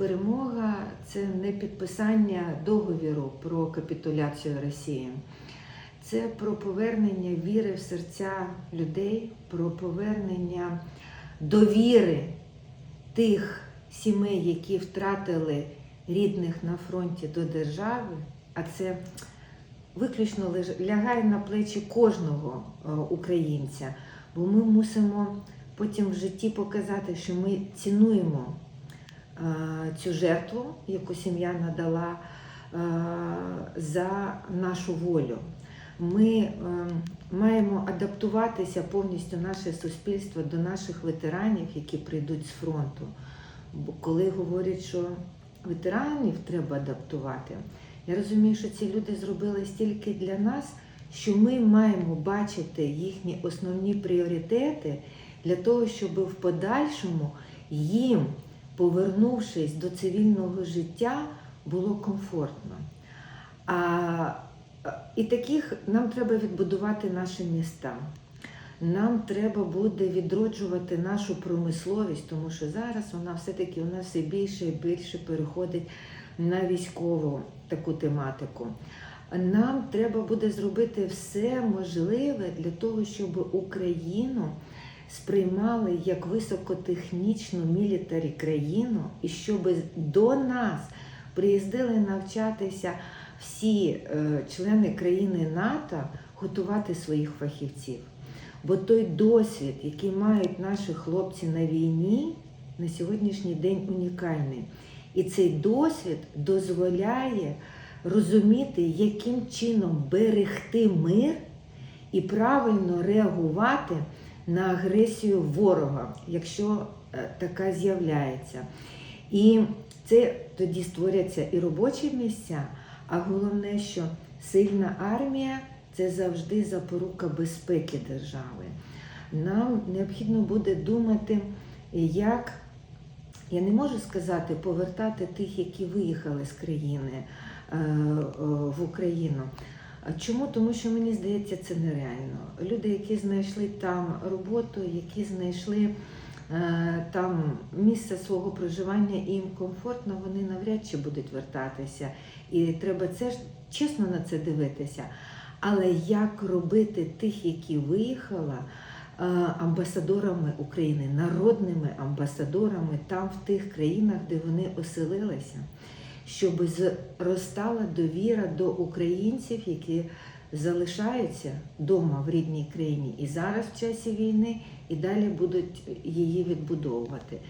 перемога це не підписання договіру про капітуляцію Росії. Це про повернення віри в серця людей, про повернення довіри тих сімей, які втратили рідних на фронті до держави, а це виключно лягає на плечі кожного е, українця, бо ми мусимо потім в житті показати, що ми цінуємо цю жертву, яку сім'я надала е, за нашу волю. Ми е, маємо адаптуватися повністю наше суспільство до наших ветеранів, які прийдуть з фронту. Бо коли говорять, що ветеранів треба адаптувати, я розумію, що ці люди зробили стільки для нас, що ми маємо бачити їхні основні пріоритети для того, щоб в подальшому їм, повернувшись до цивільного життя, було комфортно. А, і таких нам треба відбудувати наші міста. Нам треба буде відроджувати нашу промисловість, тому що зараз вона все-таки у нас все більше і більше переходить на військову таку тематику. Нам треба буде зробити все можливе для того, щоб Україну сприймали як високотехнічну мілітарі країну, і щоб до нас приїздили навчатися всі е, члени країни НАТО готувати своїх фахівців. Бо той досвід, який мають наші хлопці на війні, на сьогоднішній день унікальний. І цей досвід дозволяє розуміти, яким чином берегти мир і правильно реагувати на агресію ворога, якщо е, така з'являється. І це тоді створяться і робочі місця, а головне, що сильна армія це завжди запорука безпеки держави. Нам необхідно буде думати, як, я не можу сказати, повертати тих, які виїхали з країни е, е, в Україну. Чому? Тому що мені здається, це нереально. Люди, які знайшли там роботу, які знайшли е, там місце свого проживання і їм комфортно, вони навряд чи будуть вертатися. І треба це чесно на це дивитися. Але як робити тих, які виїхали, е, амбасадорами України, народними амбасадорами там, в тих країнах, де вони оселилися, щоб зростала довіра до українців, які залишаються вдома в рідній країні і зараз в часі війни, і далі будуть її відбудовувати.